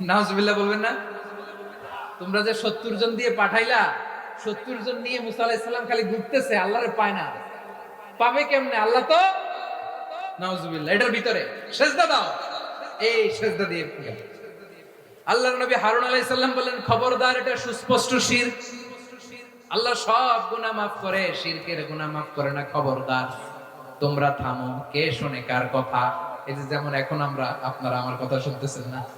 নাউজুবিল্লাহ বলবেন না? তোমরা যে সত্তর জন দিয়ে পাঠাইলা, সত্তর জন নিয়ে মুসা খালি ঘুরতেছে পায় না। পাবে কেমনে? আল্লাহ তো? এটার ভিতরে। দাও। এই দিয়ে গেল। আল্লাহর নবী হারুন আলাইহিস সালাম বললেন, খবরদার, এটা সুস্পষ্ট শিরক আল্লাহ সব গুনাহ মাফ করে, শিরকের গুনাহ মাফ করে না, খবরদার। তোমরা থামো, কে শোনে কার কথা? এই যেমন এখন আমরা, আপনারা আমার কথা শুনতেছেন না।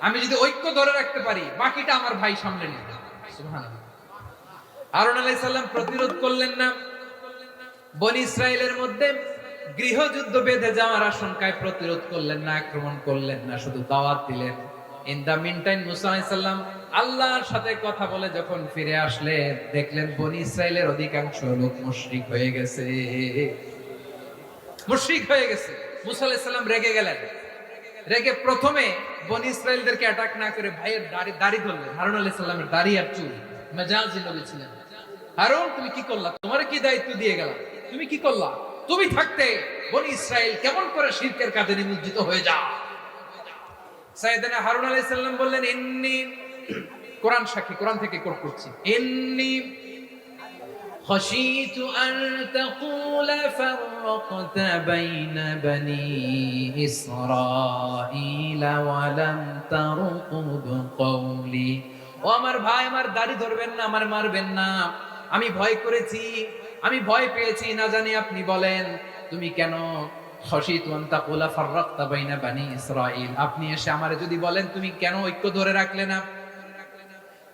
আমি যদি ঐক্য ধরে রাখতে পারি, বাকিটা আমার ভাই সামলে সুবহানাল্লাহ। হারুন আলাইহিস সালাম প্রতিরোধ করলেন না। বনি ইসরায়েলের মধ্যে গৃহযুদ্ধ বেঁধে যাওয়ার আশঙ্কায় প্রতিরোধ করলেন না, আক্রমণ করলেন না, শুধু দাওয়াত দিলেন। ইন দা মুসা আলাইহিস সালাম আল্লাহর সাথে কথা বলে যখন ফিরে আসলেন, দেখলেন বনি ইসরায়েলের অধিকাংশ লোক মুশরিক হয়ে গেছে। মুশরিক হয়ে গেছে। মুসা আলাইহিস সালাম রেগে গেলেন। রেগে প্রথমে বনি ইসরায়েলদেরকে অ্যাটাক না করে ভাইয়ের দাড়ি দাড়ি ধরলেন হারুন দাড়ি আর চুল ছিলেন। হারুন, তুমি কি করলা? তোমার কি দায়িত্ব দিয়ে গেলাম তুমি কি করলা? তুমি থাকতে বনি ইসরায়েল কেমন করে শিরকের কাজে নিমজ্জিত হয়ে যা সাইয়েদনা হারুন আলাইহিস বললেন, ইন্নি কোরআন সাক্ষী, কোরআন থেকে কোট করছি خشيت أن تقول فرقت بين بني إسرائيل ولم ترقب قولي ও আমার ভাই আমার দাড়ি ধরবেন না আমার মারবেন না আমি ভয় করেছি আমি ভয় পেয়েছি না জানি আপনি বলেন তুমি কেন খসিত ওয়ান্তাকুলা ফাররাকতা বাইনা বানি ইসরাইল আপনি এসে আমারে যদি বলেন তুমি কেন ঐক্য ধরে রাখলে না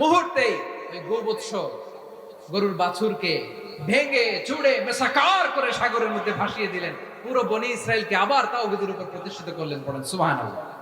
মুহূর্তেই ওই গোবৎস গরুর বাছুরকে ভেঙে, চুড়ে মেসাকার করে সাগরের মধ্যে ভাসিয়ে দিলেন। পুরো বনি ইসরায়েলকে আবার তাওহীদের উপর প্রতিষ্ঠিত করলেন পড়েন সুবহানাল্লাহ।